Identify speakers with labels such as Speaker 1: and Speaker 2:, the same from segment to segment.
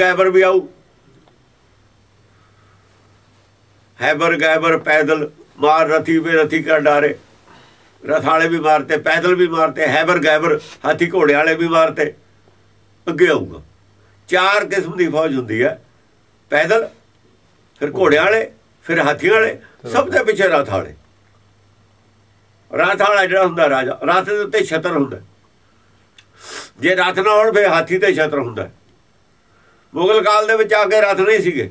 Speaker 1: ਗੈਬਰ ਵੀ ਆਊ। ਹੈਬਰ ਗੈਬਰ ਪੈਦਲ ਮਾਰ ਰਥੀ ਵੇ ਰਥੀ ਕਰ ਡਾਰੇ। ਰਥ ਵਾਲੇ ਵੀ ਮਾਰਤੇ, ਪੈਦਲ ਵੀ ਮਾਰਤੇ, ਹੈਬਰ ਗੈਬਰ ਹਾਥੀ ਘੋੜੇ ਵਾਲੇ ਵੀ ਮਾਰਤੇ। ਅੱਗੇ ਆਊਗਾ। ਚਾਰ ਕਿਸਮ ਦੀ ਫੌਜ ਹੁੰਦੀ ਹੈ। ਪੈਦਲ, ਫਿਰ ਘੋੜਿਆਂ ਵਾਲੇ, ਫਿਰ ਹਾਥੀਆਂ ਵਾਲੇ, ਸਭ ਦੇ ਪਿੱਛੇ ਰਥ ਵਾਲੇ। ਰਥ ਵਾਲਾ ਜਿਹੜਾ ਹੁੰਦਾ ਰਾਜਾ, ਰਥ ਦੇ ਉੱਤੇ ਛਤਰ ਹੁੰਦਾ। ਜੇ ਰਥ ਨਾ ਹੋਣ, ਫਿਰ ਹਾਥੀ ਤੇ ਛਤਰ ਹੁੰਦਾ। ਮੁਗਲ ਕਾਲ ਦੇ ਵਿੱਚ ਆ ਕੇ ਰਥ ਨਹੀਂ ਸੀਗੇ।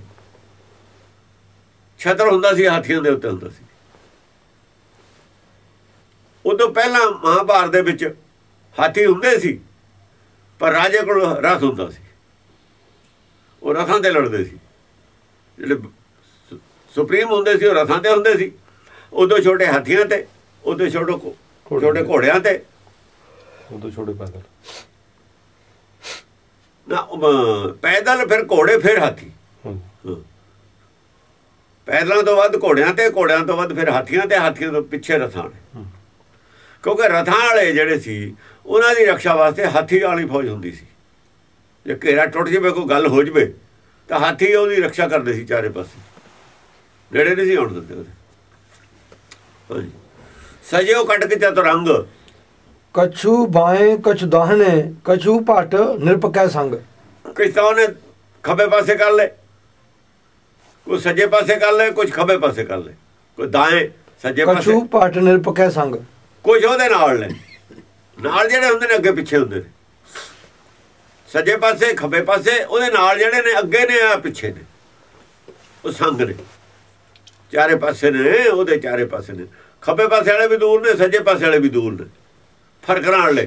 Speaker 1: ਛਤਰ ਹੁੰਦਾ ਸੀ ਹਾਥੀਆਂ ਦੇ ਉੱਤੇ ਹੁੰਦਾ ਸੀ। ਉਦੋਂ ਪਹਿਲਾਂ ਮਹਾਭਾਰਤ ਦੇ ਵਿੱਚ ਹਾਥੀ ਹੁੰਦੇ ਸੀ ਪਰ ਰਾਜੇ ਕੋਲ ਰਥ ਹੁੰਦਾ ਸੀ। ਉਹ ਰਥਾਂ ਤੇ ਲੜਦੇ ਸੀ। ਜਿਹੜੇ ਸੁਪਰੀਮ ਹੁੰਦੇ ਸੀ ਉਹ ਰਥਾਂ ਤੇ ਹੁੰਦੇ ਸੀ। ਉਦੋਂ ਛੋਟੇ ਹਾਥੀਆਂ ਤੇ ਉਦੋਂ ਛੋਟੇ ਛੋਟੇ ਘੋੜਿਆਂ ਤੇ।
Speaker 2: ਉਦੋਂ ਛੋਟੇ ਪੈਦਲ।
Speaker 1: ਨਾ ਪੈਦਲ ਫਿਰ ਘੋੜੇ ਫਿਰ ਹਾਥੀ। ਪੈਦਲਾਂ ਤੋਂ ਵੱਧ ਘੋੜਿਆਂ ਤੇ ਘੋੜਿਆਂ ਤੋਂ ਵੱਧ ਫਿਰ ਹਾਥੀਆਂ ਤੇ ਹਾਥੀਆਂ ਤੋਂ ਪਿੱਛੇ ਰਥਾਂ। ਕਿਉਂਕਿ ਰਥਾਂ ਵਾਲੇ ਜਿਹੜੇ ਸੀ ਉਹਨਾਂ ਦੀ ਰੱਖਿਆ ਵਾਸਤੇ ਹਾਥੀ ਵਾਲੀ ਫੌਜ ਹੁੰਦੀ ਸੀ। ਜੇ ਘੇਰਾ ਟੁੱਟ ਜਾਵੇ ਕੋਈ ਗੱਲ ਹੋ ਜਾਵੇ ਤਾਂ ਹਾਥੀ ਉਹਦੀ ਰੱਖਿਆ ਕਰਦੇ ਸੀ ਚਾਰੇ ਪਾਸੇ। ਨੇੜੇ ਨਹੀਂ ਸੀ ਆਉਣ ਦਿੰਦੇ ਉਹਦੇ। ਸਜਿਓ ਕੱਟ ਕੇ ਚਤੁਰੰਗ।
Speaker 3: ਕਛੂ ਬਾਏ ਕਛ ਦਾਹਨੇ ਕਛੂ ਭਟ ਨਿਰਪਕੈ ਸੰਗ
Speaker 1: ਕਿਸ ਤਾਂ ਉਹਨੇ ਖੱਬੇ ਪਾਸੇ ਕਰ ਲੈ ਕੋਈ ਸੱਜੇ ਪਾਸੇ ਕਰ ਲੈ ਕੁਝ ਖੱਬੇ ਪਾਸੇ ਕਰ ਲੈ ਕੋਈ ਦਾਏ ਸੱਜੇ ਪਾਸੇ
Speaker 3: ਕਛੂ ਭਟ ਨਿਰਪਕੈ ਸੰਗ
Speaker 1: ਕੁਝ ਉਹਦੇ ਨਾਲ ਲੈ ਨਾਲ ਜਿਹੜੇ ਹੁੰਦੇ ਨੇ ਅੱਗੇ ਪਿੱਛੇ ਹੁੰਦੇ ਨੇ ਸੱਜੇ ਪਾਸੇ ਖੱਬੇ ਪਾਸੇ ਉਹਦੇ ਨਾਲ ਜਿਹੜੇ ਨੇ ਅੱਗੇ ਨੇ ਆ ਪਿੱਛੇ ਨੇ ਉਹ ਸੰਗ ਨੇ ਚਾਰੇ ਪਾਸੇ ਨੇ ਉਹਦੇ ਚਾਰੇ ਪਾਸੇ ਨੇ ਖੱਬੇ ਪਾਸੇ ਵਾਲੇ ਵੀ ਦੂਰ ਨੇ ਸੱਜੇ ਪਾਸੇ ਵਾਲੇ ਵੀ ਦੂਰ ਨੇ ਫ਼ਰਕ ਨਾਲ ਲੈ।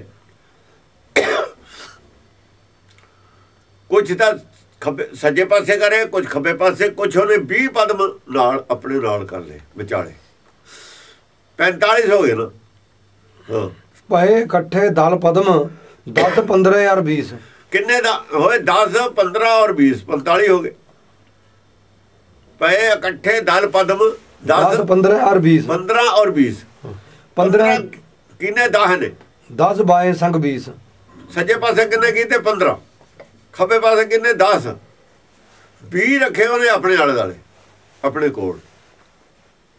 Speaker 1: ਕੁਝ ਤਾਂ ਖੱਬੇ ਸੱਜੇ ਪਾਸੇ ਕਰੇ ਕੁਝ ਖੱਬੇ ਪਾਸੇ ਕੁਝ ਉਹਨੇ 20 ਪਦਮ ਨਾਲ ਆਪਣੇ ਨਾਲ ਕਰ ਲਏ ਵਿਚਾਲੇ। 45 ਹੋ ਗਏ ਨਾ। ਹਾਂ।
Speaker 3: ਪਏ ਇਕੱਠੇ ਦਲ ਪਦਮ 10 15 ਯਾਰ 20
Speaker 1: ਕਿੰਨੇ ਦਾ? ਹੋਏ 10 15 ਔਰ 20 45 ਹੋ ਗਏ। ਪਏ ਇਕੱਠੇ ਦਲ ਪਦਮ
Speaker 3: 10
Speaker 1: 10
Speaker 3: 15 ਯਾਰ 20
Speaker 1: 15 ਔਰ 20
Speaker 3: 15
Speaker 1: ਕਿੰਨੇ 10 ਨੇ?
Speaker 3: 10 ਬਾਏ ਸੰਗ 20
Speaker 1: ਸੱਜੇ ਪਾਸੇ ਕਿੰਨੇ ਕੀਤੇ? 15 ਖੱਬੇ ਪਾਸੇ ਕਿੰਨੇ? 10 20 ਰੱਖੇ ਉਹਨੇ ਆਪਣੇ ਆਲੇ ਦਾਲੇ ਆਪਣੇ ਕੋਲ।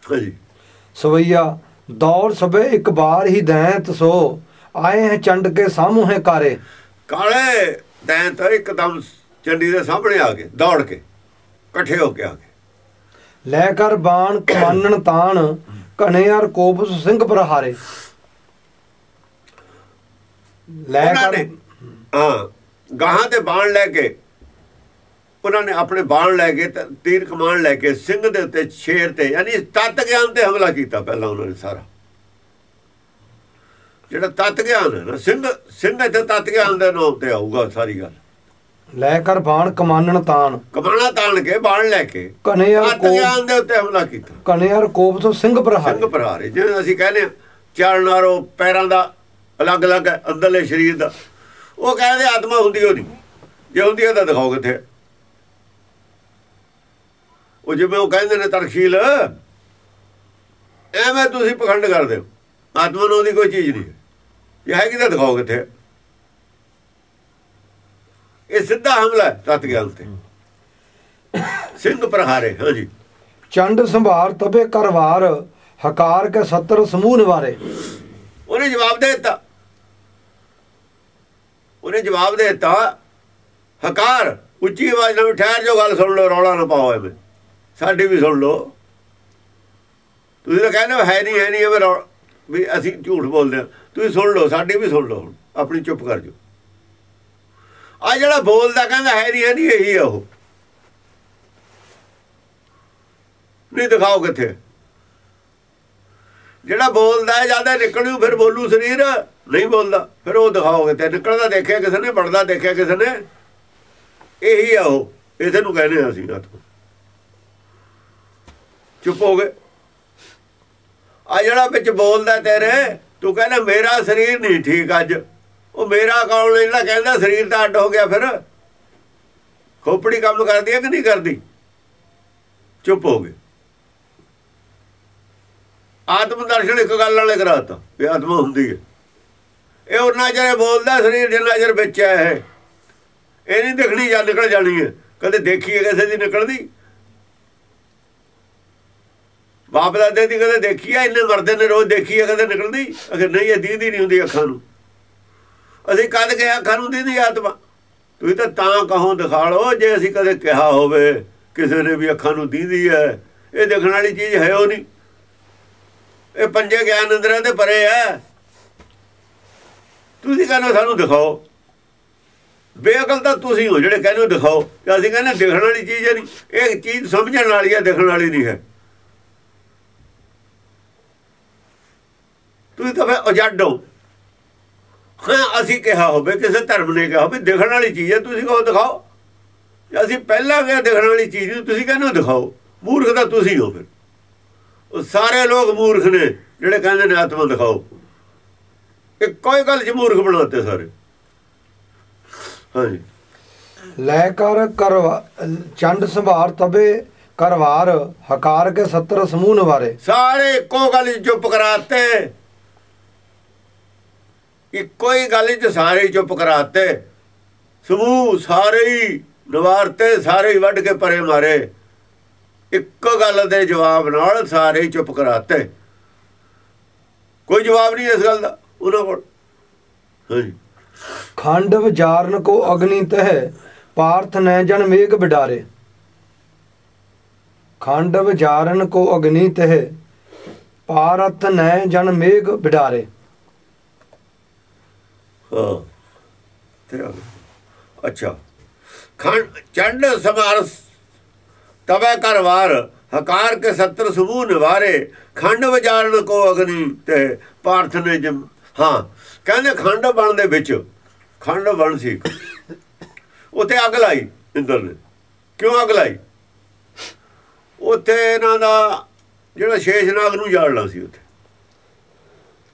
Speaker 1: ਹਾਂਜੀ।
Speaker 3: ਸਵਈਆ ਦੌੜ ਸਭੇ ਇੱਕ ਬਾਰ ਹੀ ਦੈਂਤ ਸੋ ਆਏ ਹੈ ਚੰਡ ਕੇ ਸਾਹਮਣੇ ਕਾਰੇ।
Speaker 1: ਕਾਲੇ ਤੈਂ ਤਾਂ ਇੱਕਦਮ ਚੰਡੀ ਦੇ ਸਾਹਮਣੇ ਆ ਗਏ ਦੌੜ ਕੇ ਇਕੱਠੇ ਹੋ ਕੇ ਆ ਗਏ।
Speaker 3: ਲੈ ਕਰ ਬਾਣ ਕਮਾਨਣ ਤਾਣ ਕਣਿਆਰ ਕੋਪਸ ਸਿੰਘ ਪ੍ਰਹਾਰੇ ਲੈ
Speaker 1: ਨੇ ਹਾਂ ਗਾਹਾਂ ਤੇ ਬਾਣ ਲੈ ਕੇ ਉਹਨਾਂ ਨੇ ਆਪਣੇ ਬਾਣ ਲੈ ਕੇ ਤੇ ਤੀਰ ਕਮਾਨ ਲੈ ਕੇ ਸਿੰਘ ਦੇ ਉੱਤੇ ਸ਼ੇਰ ਤੇ ਯਾਨੀ ਤਤ ਗਿਆਨ ਤੇ ਹਮਲਾ ਕੀਤਾ ਪਹਿਲਾਂ ਉਹਨਾਂ ਨੇ ਸਾਰਾ। ਜਿਹੜਾ ਤਤ ਗਿਆਨ ਹੈ ਨਾ ਸਿੰਘ ਸਿੰਘ ਇੱਥੇ ਤਤ ਗਿਆਨ ਦੇ ਨਾਮ ਤੇ ਆਊਗਾ ਸਾਰੀ ਗੱਲ।
Speaker 3: ਲੈ ਕਰ ਬਾਣ ਕਮਾਨਣ ਤਾਣ।
Speaker 1: ਕਮਾਣਾ ਤਾਣ ਕੇ ਬਾਣ ਲੈ ਕੇ ਤਤ
Speaker 3: ਕੋਪ
Speaker 1: ਗਿਆਨ ਦੇ ਉੱਤੇ ਹਮਲਾ ਕੀਤਾ।
Speaker 3: ਕਣਿਆਰ ਕੋਪਸ ਸਿੰਘ ਪ੍ਰਹਾਰੇ।
Speaker 1: ਸਿੰਘ ਪ੍ਰਹਾਰੇ ਜਿਵੇਂ ਅਸੀਂ ਕਹਿੰਦੇ ਹਾਂ ਚਰਨਾਰੋ ਪੈਰਾਂ ਦਾ ਅਲੱਗ-ਅਲੱਗ ਹੈ, ਅੰਦਰਲੇ ਸਰੀਰ ਦਾ। ਉਹ ਕਹਿੰਦੇ ਆਤਮਾ ਹੁੰਦੀ ਉਹ ਨਹੀਂ ਜੇ ਹੁੰਦੀ ਹੈ ਤਾਂ ਦਿਖਾਓ ਕਿੱਥੇ ਉਹ ਜਿਵੇਂ ਉਹ ਕਹਿੰਦੇ ਨੇ ਤਰਖੀਲ ਐਵੇਂ ਤੁਸੀਂ ਪਖੰਡ ਕਰਦੇ ਹੋ। ਆਤਮਾ ਨੂੰ ਉਹਦੀ ਕੋਈ ਚੀਜ਼ ਨਹੀਂ ਹੈ। ਇਹ ਹੈਗੀ ਤਾਂ ਦਿਖਾਓ ਕਿੱਥੇ ਇਹ ਸਿੱਧਾ ਹਮਲਾ ਹੈ ਤਤ ਗਿਆਨ ਤੇ। ਸਿੰਘ ਪ੍ਰਹਾਰੇ ਹਾਂਜੀ
Speaker 3: ਚੰਡ ਸੰਭਾਰ ਤਬੇ ਕਰਵਾਰ ਹਕਾਰ ਕੇ 70 ਸਮੂਹ ਨਿਵਾਰੇ।
Speaker 1: ਉਹਨੇ ਜਵਾਬ ਦੇ ਦਿੱਤਾ। ਜਵਾਬ ਦੇ ਦਿੱਤਾ, ਹਕਾਰ, ਉੱਚੀ ਆਵਾਜ਼ ਨਾਲ ਠਹਿਰ ਜੋ ਗੱਲ ਸੁਣ ਲਓ, ਰੌਲਾ ਨਾ ਪਾਓ ਐਵੇਂ। ਸਾਡੀ ਵੀ ਸੁਣ ਲਓ। ਤੁਸੀਂ ਤਾਂ ਕਹਿੰਦੇ ਹੋ, ਹੈ ਨਹੀਂ ਹੈ ਨਹੀਂ, ਐਵੇਂ ਰੌ- ਵੀ ਅਸੀਂ ਝੂਠ ਬੋਲਦੇ ਹਾਂ। ਤੁਸੀਂ ਸੁਣ ਲਓ, ਸਾਡੀ ਵੀ ਸੁਣ ਲਓ ਹੁਣ, ਆਪਣੀ ਚੁੱਪ ਕਰ ਜਾਓ। ਆ ਜਿਹੜਾ ਬੋਲਦਾ, ਕਹਿੰਦਾ ਹੈ ਨਹੀਂ ਹੈ ਨਹੀਂ, ਇਹੀ ਆ ਉਹ। ਨਹੀਂ ਦਿਖਾਓ ਕਿੱਥੇ। ਜਿਹੜਾ ਬੋਲਦਾ ਹੈ, ਜ਼ਿਆਦਾ ਨਿਕਲੂ, ਫਿਰ ਬੋਲੂ ਸਰੀਰ। ਨਹੀਂ ਬੋਲਦਾ, ਫਿਰ ਉਹ ਦਿਖਾਓਗੇ ਤੇ ਨਿਕਲਦਾ ਦੇਖਿਆ ਕਿਸੇ ਨੇ ਵੜਦਾ ਦੇਖਿਆ ਕਿਸੇ ਨੇ। ਇਹੀ ਆ ਉਹ ਇਸੇ ਨੂੰ ਕਹਿੰਦੇ ਆ ਅਸੀਂ ਆਤਮਾ ਚੁੱਪ ਹੋ ਗਏ। ਆ ਜਿਹੜਾ ਵਿੱਚ ਬੋਲਦਾ ਤੇਰੇ, ਤੂੰ ਕਹਿੰਦਾ ਮੇਰਾ ਸਰੀਰ ਨਹੀਂ ਠੀਕ ਅੱਜ। ਉਹ ਮੇਰਾ ਕੌਣ ਨੇ ਜਿਹੜਾ ਕਹਿੰਦਾ ਸਰੀਰ ਤਾਂ ਅੱਡ ਹੋ ਗਿਆ ਫਿਰ। ਖੋਪੜੀ ਕੰਮ ਕਰਦੀ ਹੈ ਕਿ ਨਹੀਂ ਕਰਦੀ? ਚੁੱਪ ਹੋ ਗਏ। ਆਤਮ ਦਰਸ਼ਨ ਇੱਕ ਗੱਲ ਨਾਲੇ ਕਰਾਤਾ, ਵੀ ਆਤਮਾ ਹੁੰਦੀ ਹੈ। ਇਹ ਉਹਨਾਂ ਜਿਹੜੇ ਬੋਲਦਾ, ਸਰੀਰ ਜਿੰਨਾ ਚਿਰ ਵਿੱਚ ਹੈ ਇਹ। ਇਹ ਨਹੀਂ ਦਿਖਣੀ ਜਾਂ ਨਿਕਲ ਜਾਣੀ ਹੈ। ਕਦੇ ਦੇਖੀਏ, ਕਿਸੇ ਦੀ ਨਿਕਲਦੀ। ਬਾਪ ਦਾਦੇ ਦੀ ਕਦੇ ਦੇਖੀ ਹੈ ਇੰਨੇ ਮਰਦੇ ਨੇ, ਰੋਜ਼ ਦੇਖੀ ਹੈ ਕਦੇ ਨਿਕਲਦੀ। ਅਗਰ ਨਹੀਂ, ਇਹ ਦੀਦੀ ਨਹੀਂ ਹੁੰਦੀ ਅੱਖਾਂ ਨੂੰ। ਅਸੀਂ ਕਦ ਗਿਆ ਅੱਖਾਂ ਨੂੰ ਦੀਦੀ ਆਤਮਾ। ਤੁਸੀਂ ਤਾਂ ਤਾਂ ਕਹੋ ਦਿਖਾ ਲਓ ਜੇ ਅਸੀਂ ਕਦੇ ਕਿਹਾ ਹੋਵੇ, ਕਿਸੇ ਨੇ ਵੀ ਅੱਖਾਂ ਨੂੰ ਦੀਦੀ ਹੈ। ਇਹ ਦੇਖਣ ਵਾਲੀ ਚੀਜ਼ ਹੈ ਉਹ ਨਹੀਂ। ਇਹ ਪੰਜੇ ਗਿਆਨ ਅੰਦਰਾਂ ਦੇ ਪਰੇ ਹੈ ਤੁਸੀਂ ਕਹਿੰਦੇ ਸਾਨੂੰ ਦਿਖਾਓ। ਬੇਅਕਲ ਤਾਂ ਤੁਸੀਂ ਹੋ ਜਿਹੜੇ ਕਹਿੰਦੇ ਹੋ ਦਿਖਾਓ। ਤੇ ਅਸੀਂ ਕਹਿੰਦੇ ਦੇਖਣ ਵਾਲੀ ਚੀਜ਼ ਹੈ ਨਹੀਂ। ਇਹ ਚੀਜ਼ ਸਮਝਣ ਵਾਲੀ ਹੈ, ਦੇਖਣ ਵਾਲੀ ਨਹੀਂ ਹੈ। ਤੁਸੀਂ ਤਾਂ ਫਿਰ ਉਜੱਡ ਹੋ। ਹਾਂ, ਅਸੀਂ ਕਿਹਾ ਹੋਵੇ, ਕਿਸੇ ਧਰਮ ਨੇ ਕਿਹਾ ਹੋਵੇ, ਦੇਖਣ ਵਾਲੀ ਚੀਜ਼ ਹੈ, ਤੁਸੀਂ ਕਹੋ ਦਿਖਾਓ। ਅਸੀਂ ਪਹਿਲਾਂ ਕਿਹਾ ਦੇਖਣ ਵਾਲੀ ਚੀਜ਼ ਨੂੰ ਤੁਸੀਂ ਕਹਿੰਦੇ ਹੋ ਦਿਖਾਓ। ਮੂਰਖ ਤਾਂ ਤੁਸੀਂ ਹੋ ਫਿਰ। ਉਹ ਸਾਰੇ ਲੋਕ ਮੂਰਖ ਨੇ ਜਿਹੜੇ ਕਹਿੰਦੇ ਨੇ ਆਤਮਾ ਦਿਖਾਓ। ਇਹ ਕੋਈ ਗੱਲ ਚ ਮੂਰਖ ਬਣਾਤੇ ਸਾਰੇ। ਹਾਂਜੀ।
Speaker 3: ਲੈ ਕਰ ਕਰਵਾ ਚੰਡ ਸੰਭਾਰ ਤਬੇ ਕਰਵਾਰ ਹਕਾਰ ਕੇ 70 ਸਮੂਹ ਨਵਾਰੇ।
Speaker 1: ਸਾਰੇ ਇੱਕੋ ਗੱਲ ਚੁੱਪ ਕਰਾਤੇ ਇੱਕੋ ਹੀ ਗੱਲ 'ਚ ਸਾਰੇ ਚੁੱਪ ਕਰਾਤੇ ਸਮੂਹ ਸਾਰੇ ਹੀ ਨਵਾਰਤੇ ਸਾਰੇ ਹੀ ਵੱਢ ਕੇ ਪਰੇ ਮਾਰੇ। ਇੱਕੋ ਗੱਲ ਦੇ ਜਵਾਬ ਨਾਲ ਸਾਰੇ ਚੁੱਪ ਕਰਾਤੇ। ਕੋਈ ਜਵਾਬ ਨਹੀਂ ਇਸ ਗੱਲ ਦਾ ਉਹਨਾਂ ਕੋਲ। ਹਾਂਜੀ।
Speaker 3: ਖੰਡ ਵਿਚਾਰਨ ਕੋ ਅਗਨੀ ਤਹ ਪਾਰਥ ਨੈ ਜਨ ਮੇਘ ਬਿਡਾਰੇ ਖੰਡ ਵਿਚਾਰਨ ਕੋ ਅਗਨੀ ਤਹ ਪਾਰਥ ਨੈ ਜਨ ਮੇਘ ਬਿਡਾਰੇ
Speaker 1: ਹਾਂ। ਅੱਛਾ। ਖੰਡ ਚੰਡ ਸਮਾਰਸ ਤਵੇ ਕਰਵਾਰ ਹਕਾਰ ਕੇ 70 ਸਮੂਹ ਨਿਵਾਰੇ, ਖੰਡ ਵਿਚਾਰਨ ਕੋ ਅਗਨੀ ਤੇ ਪਾਰਥ ਨੇ ਜਮ, ਹਾਂ, ਕਹਿੰਦੇ ਖੰਡ ਬਣ ਦੇ ਵਿੱਚ, ਖੰਡ ਬਣ ਸੀ। ਇੱਕ। ਉੱਥੇ ਅੱਗ ਲਾਈ ਇੰਦਰ ਨੇ। ਕਿਉਂ ਅੱਗ ਲਾਈ? ਉੱਥੇ ਇਹਨਾਂ ਦਾ ਜਿਹੜਾ ਸ਼ੇਸ਼ਨਾਗ ਨੂੰ ਜਾਲਣਾ ਸੀ ਉੱਥੇ।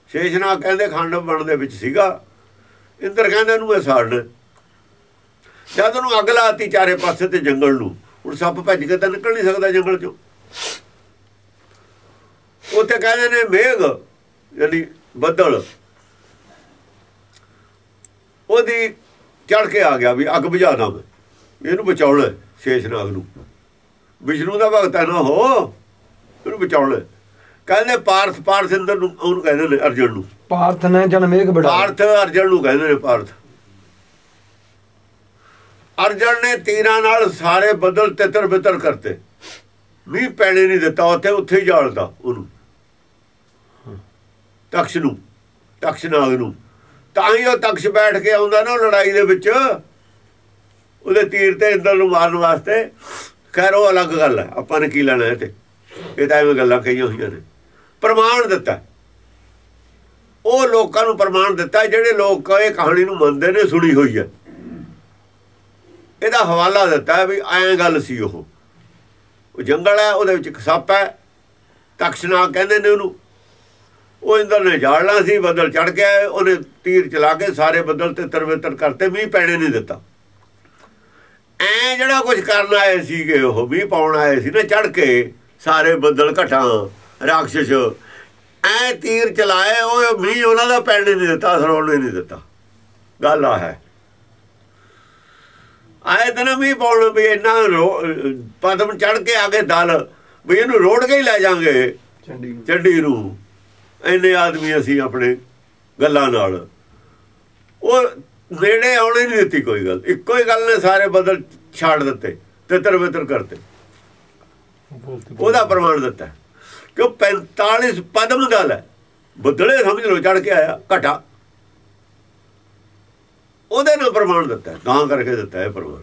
Speaker 1: ਸ਼ੇਸ਼ਨਾਗ ਕਹਿੰਦੇ ਖੰਡ ਬਣ ਦੇ ਵਿੱਚ ਸੀਗਾ। ਇੰਦਰ ਕਹਿੰਦਾ ਇਹਨੂੰ ਇਹ ਸਾੜਨਾ। ਜਦ ਉਹਨੂੰ ਅੱਗ ਲਾਤੀ ਚਾਰੇ ਪਾਸੇ ਤੇ ਜੰਗਲ ਨੂੰ ਹੁਣ ਸੱਪ ਭੱਜ ਕੇ ਤਾਂ ਨਿਕਲ ਨਹੀਂ ਸਕਦਾ ਜੰਗਲ ਚੋਂ। ਉੱਥੇ ਕਹਿੰਦੇ ਨੇ ਮੇਘ ਜਿਹੜੀ ਬੱਦਲ। ਉਹਦੀ ਚੜ ਕੇ ਆ ਗਿਆ ਵੀ ਅੱਗ ਬੁਝਾਣਾ ਮੈਂ। ਇਹਨੂੰ ਬਚਾਉਣਾ ਸ਼ੇਸ਼ਨਾਗ ਨੂੰ। ਵਿਸ਼ਨੂੰ ਦਾ ਭਗਤ ਹੈ ਨਾ ਹੋ ਇਹਨੂੰ ਬਚਾਉਣਾ। ਕਹਿੰਦੇ ਪਾਰਥ ਪਾਰਥ ਇੰਦਰ ਨੂੰ ਉਹਨੂੰ ਕਹਿੰਦੇ ਨੇ ਅਰਜਨ ਨੂੰ।
Speaker 3: ਪਾਰਥ ਨੈ ਜਨ ਮੇਘ ਬਿਡਾਰੇ
Speaker 1: ਪਾਰਥ ਅਰਜਨ ਨੂੰ ਕਹਿੰਦੇ ਨੇ ਪਾਰਥ। ਅਰਜਨ ਨੇ ਤੀਰਾਂ ਨਾਲ ਸਾਰੇ ਬੱਦਲ ਤਿੱਤਰ ਬਿੱਤਰ ਕਰਤੇ। ਮੀਂਹ ਪੈਣੇ ਨਹੀਂ ਦਿੱਤਾ ਉੱਥੇ ਉੱਥੇ ਹੀ ਜਾਲਦਾ ਉਹਨੂੰ। ਤਖਸ਼ ਨੂੰ, ਤਖਸ਼ ਨਾਗ ਨੂੰ। ਤਾਂ ਹੀ ਉਹ ਤਖਸ਼ ਬੈਠ ਕੇ ਆਉਂਦਾ ਨਾ ਉਹ ਲੜਾਈ ਦੇ ਵਿੱਚ। ਉਹਦੇ ਤੀਰ ਤੇ ਇੰਦਰ ਨੂੰ ਮਾਰਨ ਵਾਸਤੇ। ਖੈਰ, ਉਹ ਅਲੱਗ ਗੱਲ ਹੈ, ਆਪਾਂ ਨੇ ਕੀ ਲੈਣਾ ਇਹ ਤੇ? ਇਹ ਤਾਂ ਐਵੇਂ ਗੱਲਾਂ ਕਹੀਆਂ ਹੋਈਆਂ ਨੇ। ਪ੍ਰਮਾਣ ਦਿੱਤਾ। ਉਹ ਲੋਕਾਂ ਨੂੰ ਪ੍ਰਮਾਣ ਦਿੱਤਾ, ਜਿਹੜੇ ਲੋਕ ਇਹ ਕਹਾਣੀ ਨੂੰ ਮੰਨਦੇ ਨੇ, ਸੁਣੀ ਹੋਈ ਹੈ। ਇਹਦਾ ਹਵਾਲਾ ਦਿੱਤਾ ਹੈ ਵੀ ਐਂ ਗੱਲ ਸੀ ਉਹ। ਉਹ ਜੰਗਲ ਹੈ, ਉਹਦੇ ਵਿੱਚ ਇੱਕ ਸੱਪ ਹੈ। ਤਕਸ਼ਨਾ ਕਹਿੰਦੇ ਨੇ ਉਹਨੂੰ, ਉਹ ਇੰਦਰ ਨੇ ਜਾੜਨਾ ਸੀ, ਬੱਦਲ ਚੜ ਗਿਆ ਉਹਨੇ ਤੀਰ ਚਲਾ ਕੇ ਸਾਰੇ ਬੱਦਲ ਤੇ ਤਰਵੇਤਰ ਕਰਤੇ, ਮੀਂਹ ਪੈਣੇ ਨਹੀਂ ਦਿੱਤਾ। ਐ ਜਿਹੜਾ ਕੁਝ ਕਰਨ ਆਏ ਸੀਗੇ ਉਹ, ਮੀਂਹ ਪਾਉਣ ਆਏ ਸੀ ਨਾ ਚੜ ਕੇ ਸਾਰੇ ਬੱਦਲ, ਘਟਾਂ ਰਾਖਸ਼ ਐ ਤੀਰ ਚਲਾਏ, ਉਹ ਮੀਂਹ ਉਹਨਾਂ ਦਾ ਪੈਣ ਨਹੀਂ ਦਿੱਤਾ ਅਸਰ ਨਹੀਂ ਦਿੱਤਾ। ਗੱਲ ਆ ਹੈ। ਤਾਂ ਮੀਂਹ ਪਾਉਣ ਵੀ ਇੰਨਾ ਪਦਮ ਚੜ ਕੇ ਆਗੇ ਦਲ ਵੀ ਇਹਨੂੰ ਰੋੜ ਕੇ ਹੀ ਲੈ ਜਾਾਂਗੇ
Speaker 3: ਚੰਡੀ
Speaker 1: ਚੱਡੀ ਨੂੰ। ਇੰਨੇ ਆਦਮੀ ਅਸੀਂ ਆਪਣੇ ਗੱਲਾਂ ਨਾਲ। ਉਹ ਨੇੜੇ ਆਉਣੇ ਨਹੀਂ ਦਿੱਤੀ ਕੋਈ ਗੱਲ। ਇੱਕੋ ਹੀ ਗੱਲ ਨੇ ਸਾਰੇ ਬਦਲ ਛਾੜ ਦਿੱਤੇ ਤੇ ਤਰਵਤਰ ਕਰਤੇ। ਉਹਦਾ ਪ੍ਰਮਾਣ ਦਿੱਤਾ। ਕਿ 45 ਪਦਮ ਦਲ ਹੈ। ਬਦਲੇ ਸਮਝ ਲਓ ਚੜ ਕੇ ਆਇਆ ਘਟਾ। ਉਹਦੇ ਨਾਲ ਪ੍ਰਮਾਣ ਦਿੱਤਾ। ਗਾਂ ਕਰਕੇ ਦਿੱਤਾ ਹੈ ਪ੍ਰਮਾਣ।